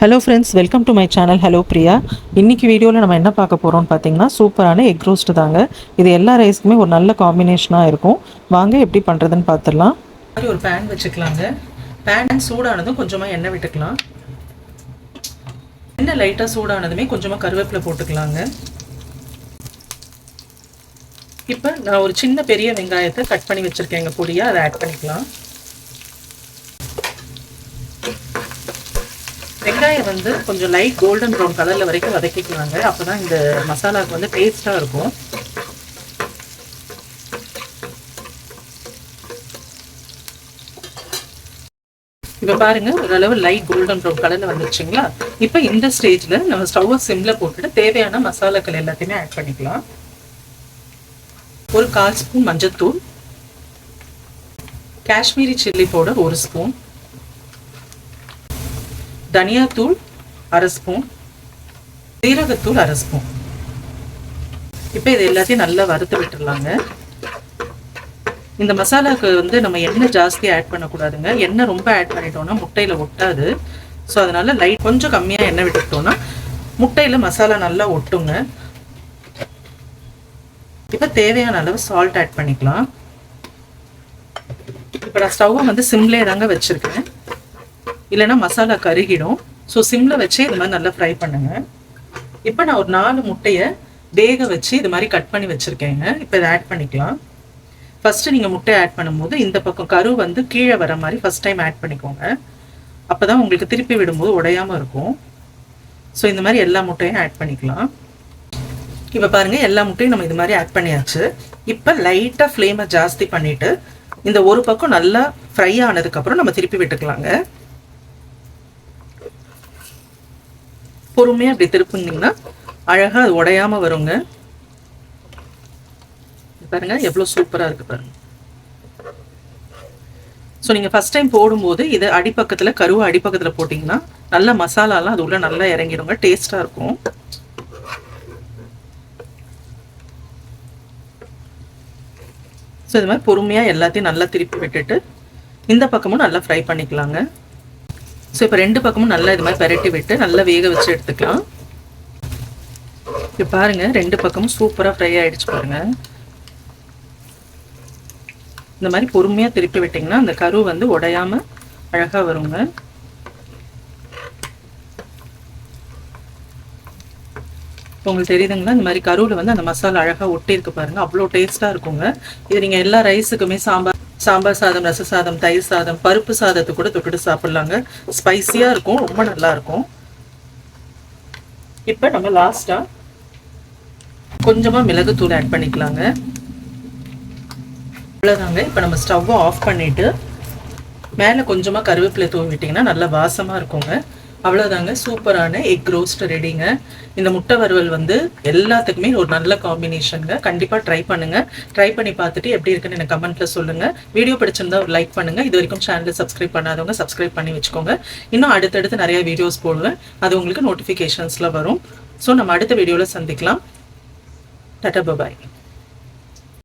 Hello friends welcome to my channel hello Priya இன்னைக்கு வீடியோவில் நம்ம என்ன பார்க்க போகிறோம்னு பார்த்தீங்கன்னா சூப்பரான எக் ரோஸ்ட் தாங்க. இது எல்லா ரைஸ்க்குமே ஒரு நல்ல காம்பினேஷனாக இருக்கும். வாங்க எப்படி பண்ணுறதுன்னு பார்த்துடலாம் மாதிரி ஒரு பேன் வச்சுக்கலாங்க. பேன் சூடானதும் கொஞ்சமாக எண்ணெய் விட்டுக்கலாம். எண்ணெய் லைட்டாக சூடானதுமே கொஞ்சமாக கருவேப்பிலை போட்டுக்கலாங்க. இப்போ நான் ஒரு சின்ன பெரிய வெங்காயத்தை கட் பண்ணி வச்சுருக்கேங்க பொடியாக அதை ஆட் பண்ணிக்கலாம். வெங்காயம் வந்து கொஞ்சம் லைட் கோல்டன் ப்ரௌன் கலரில் வரைக்கும் வதக்கிக்குவாங்க அப்போ தான் இந்த மசாலாவுக்கு வந்து டேஸ்ட்டாக இருக்கும். இப்போ பாருங்க ஓரளவு லைட் கோல்டன் ப்ரௌன் கலரில் வந்துருச்சுங்களா? இப்போ இந்த ஸ்டேஜில் நம்ம ஸ்டவ்வை சிம்மில் போட்டுட்டு தேவையான மசாலாக்கள் எல்லாத்தையுமே ஆட் பண்ணிக்கலாம். ஒரு கால் ஸ்பூன் மஞ்சத்தூள் காஷ்மீரி சில்லி பவுடர் ஒரு ஸ்பூன் தனியாத்தூள் அரை ஸ்பூன் சீரகத்தூள் அரை ஸ்பூன். இப்போ இது எல்லாத்தையும் நல்லா வறுத்து விட்டுடலாங்க இந்த மசாலாவுக்கு வந்து நம்ம எண்ணெய் ஜாஸ்தி ஆட் பண்ணக்கூடாதுங்க. எண்ணெய் ரொம்ப ஆட் பண்ணிட்டோம்னா முட்டையில் ஒட்டாது. ஸோ அதனால லைட் கொஞ்சம் கம்மியாக எண்ணெய் விட்டுக்கிட்டோம்னா முட்டையில் மசாலா நல்லா ஒட்டுங்க. இப்போ தேவையான அளவு சால்ட் ஆட் பண்ணிக்கலாம். இப்போ நான் ஸ்டவ்வை வந்து சிம்லே தாங்க வச்சுருக்கேன். இல்லைன்னா மசாலா கருகிடும். ஸோ சிம்மில் வச்சு இது மாதிரி நல்லா ஃப்ரை பண்ணுங்க. இப்போ நான் ஒரு நாலு முட்டையை வேக வச்சு இது மாதிரி கட் பண்ணி வச்சுருக்கேங்க. இப்போ இதை ஆட் பண்ணிக்கலாம். ஃபஸ்ட்டு நீங்கள் முட்டையை ஆட் பண்ணும்போது இந்த பக்கம் கரு வந்து கீழே வர மாதிரி ஃபஸ்ட் டைம் ஆட் பண்ணிக்கோங்க. அப்போ தான் உங்களுக்கு திருப்பி விடும்போது உடையாமல் இருக்கும். ஸோ இந்த மாதிரி எல்லா முட்டையும் ஆட் பண்ணிக்கலாம். இப்போ பாருங்கள் எல்லா முட்டையும் நம்ம இது மாதிரி ஆட் பண்ணியாச்சு. இப்போ லைட்டாக ஃப்ளேமை ஜாஸ்தி பண்ணிவிட்டு இந்த ஒரு பக்கம் நல்லா ஃப்ரை ஆனதுக்கப்புறம் நம்ம திருப்பி விட்டுக்கலாங்க. பொறுமையாக அப்படி திருப்புனீங்கன்னா அழகாக அது உடையாமல் வருங்க. பாருங்க எவ்வளோ சூப்பராக இருக்குது பாருங்க. ஸோ நீங்கள் ஃபஸ்ட் டைம் போடும்போது இது அடிப்பக்கத்தில் கருவை அடிப்பக்கத்தில் போட்டிங்கன்னா நல்ல மசாலாலாம் அது உள்ளே நல்லா இறங்கிடுங்க டேஸ்ட்டாக இருக்கும். ஸோ இது மாதிரி பொறுமையாக எல்லாத்தையும் நல்லா திருப்பி விட்டுட்டு இந்த பக்கமும் நல்லா ஃப்ரை பண்ணிக்கலாங்க. ஸோ இப்போ ரெண்டு பக்கமும் நல்லா இது மாதிரி பரட்டி விட்டு நல்லா வேக வச்சு எடுத்துக்கலாம். இப்போ பாருங்கள் ரெண்டு பக்கமும் சூப்பராக ஃப்ரை ஆகிடுச்சு பாருங்கள் இந்த மாதிரி பொறுமையாக திருப்பி விட்டிங்கன்னா அந்த கரு வந்து உடையாமல் அழகாக வருங்க. இப்போ உங்களுக்கு தெரியுதுங்களா? இந்த மாதிரி கருவில் வந்து அந்த மசாலா அழகாக ஒட்டியிருக்கு பாருங்கள் அவ்வளோ டேஸ்ட்டாக இருக்குங்க. இது நீங்கள் எல்லா ரைஸுக்குமே சாம்பார் சாம்பார் சாதம் ரச சாதம் தயிர் சாதம் பருப்பு சாதத்தை கூட தொட்டுட்டு சாப்பிட்லாங்க. ஸ்பைஸியாக இருக்கும் ரொம்ப நல்லா இருக்கும். இப்போ நம்ம லாஸ்ட்டாக கொஞ்சமாக மிளகுத்தூள் ஆட் பண்ணிக்கலாங்க. அவ்வளோதாங்க இப்போ நம்ம ஸ்டவ்வை ஆஃப் பண்ணிவிட்டு மேலே கொஞ்சமாக கருவேப்பிலை தூவி விட்டிங்கன்னா நல்லா வாசமாக இருக்குங்க. அவ்வளோதாங்க சூப்பரான எக் ரோஸ்ட் ரெடிங்க. இந்த முட்டை வறுவல் வந்து எல்லாத்துக்குமே ஒரு நல்ல காம்பினேஷனுங்க. கண்டிப்பாக ட்ரை பண்ணுங்கள் ட்ரை பண்ணி பார்த்துட்டு எப்படி இருக்குன்னு எனக்கு கமெண்ட்ல சொல்லுங்கள் வீடியோ பிடிச்சிருந்தா ஒரு லைக் பண்ணுங்கள் இது வரைக்கும் சேனலை சப்ஸ்கிரைப் பண்ணாதவங்க சப்ஸ்கிரைப் பண்ணி வச்சுக்கோங்க. இன்னும் அடுத்தடுத்து நிறைய வீடியோஸ் போடுவேன். அது உங்களுக்கு நோட்டிஃபிகேஷன்ஸில் வரும். ஸோ நம்ம அடுத்த வீடியோவில் சந்திக்கலாம். Tata bye bye